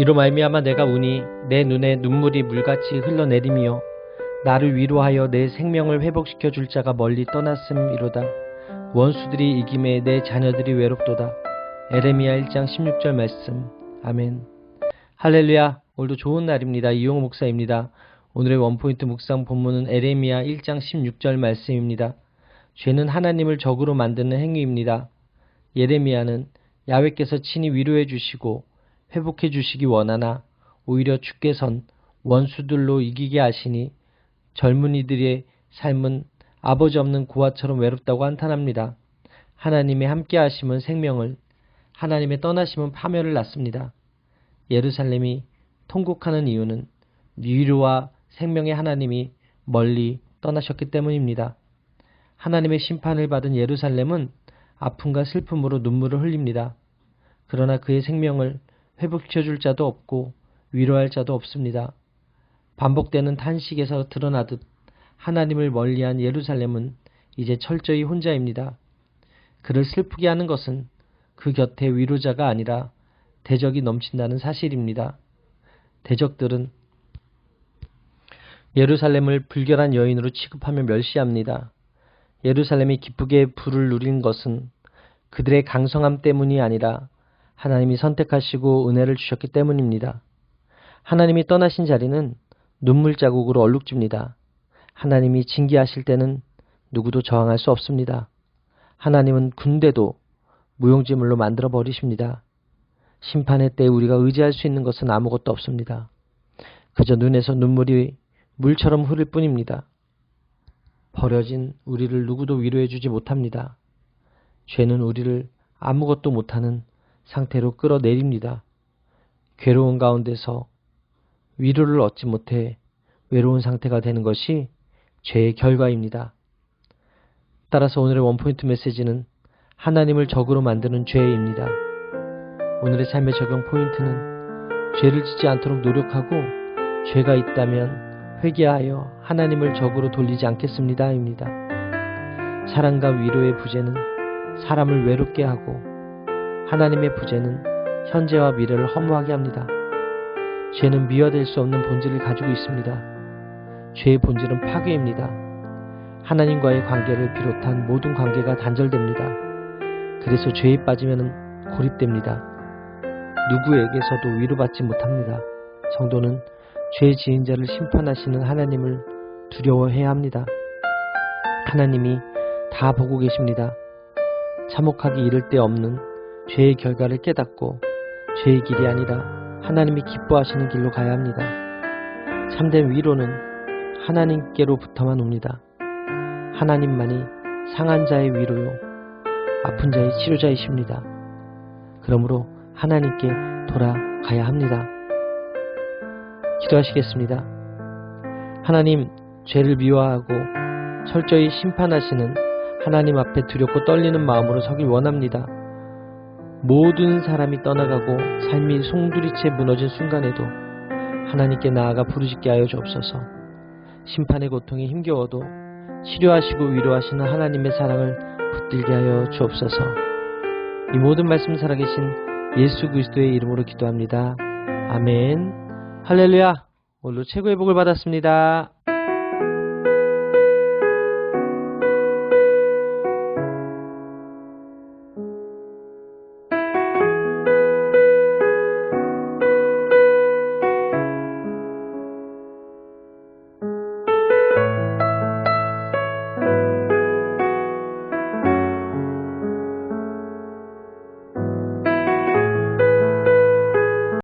이로 말미암아 내가 우니 내 눈에 눈물이 물같이 흘러내리며 나를 위로하여 내 생명을 회복시켜 줄 자가 멀리 떠났음이로다. 원수들이 이김에 내 자녀들이 외롭도다. 에레미야 1장 16절 말씀. 아멘. 할렐루야. 오늘도 좋은 날입니다. 이용호 목사입니다. 오늘의 원포인트 묵상 본문은 에레미야 1장 16절 말씀입니다. 죄는 하나님을 적으로 만드는 행위입니다. 예레미야는 야외께서 친히 위로해 주시고 회복해 주시기 원하나 오히려 주께선 원수들로 이기게 하시니 젊은이들의 삶은 아버지 없는 고아처럼 외롭다고 한탄합니다. 하나님의 함께 하심은 생명을, 하나님의 떠나심은 파멸을 낳습니다. 예루살렘이 통곡하는 이유는 위로와 생명의 하나님이 멀리 떠나셨기 때문입니다. 하나님의 심판을 받은 예루살렘은 아픔과 슬픔으로 눈물을 흘립니다. 그러나 그의 생명을 회복시켜줄 자도 없고 위로할 자도 없습니다. 반복되는 탄식에서 드러나듯 하나님을 멀리한 예루살렘은 이제 철저히 혼자입니다. 그를 슬프게 하는 것은 그 곁에 위로자가 아니라 대적이 넘친다는 사실입니다. 대적들은 예루살렘을 불결한 여인으로 취급하며 멸시합니다. 예루살렘이 기쁘게 불을 누린 것은 그들의 강성함 때문이 아니라 하나님이 선택하시고 은혜를 주셨기 때문입니다. 하나님이 떠나신 자리는 눈물 자국으로 얼룩집니다. 하나님이 징계하실 때는 누구도 저항할 수 없습니다. 하나님은 군대도 무용지물로 만들어 버리십니다. 심판의 때 우리가 의지할 수 있는 것은 아무것도 없습니다. 그저 눈에서 눈물이 물처럼 흐를 뿐입니다. 버려진 우리를 누구도 위로해 주지 못합니다. 죄는 우리를 아무것도 못하는 상태로 끌어내립니다. 괴로운 가운데서 위로를 얻지 못해 외로운 상태가 되는 것이 죄의 결과입니다. 따라서 오늘의 원포인트 메시지는 하나님을 적으로 만드는 죄입니다. 오늘의 삶의 적용 포인트는 죄를 짓지 않도록 노력하고 죄가 있다면 회개하여 하나님을 적으로 돌리지 않겠습니다입니다. 사랑과 위로의 부재는 사람을 외롭게 하고 하나님의 부재는 현재와 미래를 허무하게 합니다. 죄는 미화될 수 없는 본질을 가지고 있습니다. 죄의 본질은 파괴입니다. 하나님과의 관계를 비롯한 모든 관계가 단절됩니다. 그래서 죄에 빠지면 고립됩니다. 누구에게서도 위로받지 못합니다. 성도는 죄 지은 자를 심판하시는 하나님을 두려워해야 합니다. 하나님이 다 보고 계십니다. 참혹하기 이를 데 없는 죄의 결과를 깨닫고 죄의 길이 아니라 하나님이 기뻐하시는 길로 가야 합니다. 참된 위로는 하나님께로부터만 옵니다. 하나님만이 상한 자의 위로요, 아픈 자의 치료자이십니다. 그러므로 하나님께 돌아가야 합니다. 기도하시겠습니다. 하나님, 죄를 미워하고 철저히 심판하시는 하나님 앞에 두렵고 떨리는 마음으로 서길 원합니다. 모든 사람이 떠나가고 삶이 송두리째 무너진 순간에도 하나님께 나아가 부르짖게 하여 주옵소서. 심판의 고통이 힘겨워도 치료하시고 위로하시는 하나님의 사랑을 붙들게 하여 주옵소서. 이 모든 말씀 살아계신 예수 그리스도의 이름으로 기도합니다. 아멘. 할렐루야. 오늘도 최고의 복을 받았습니다.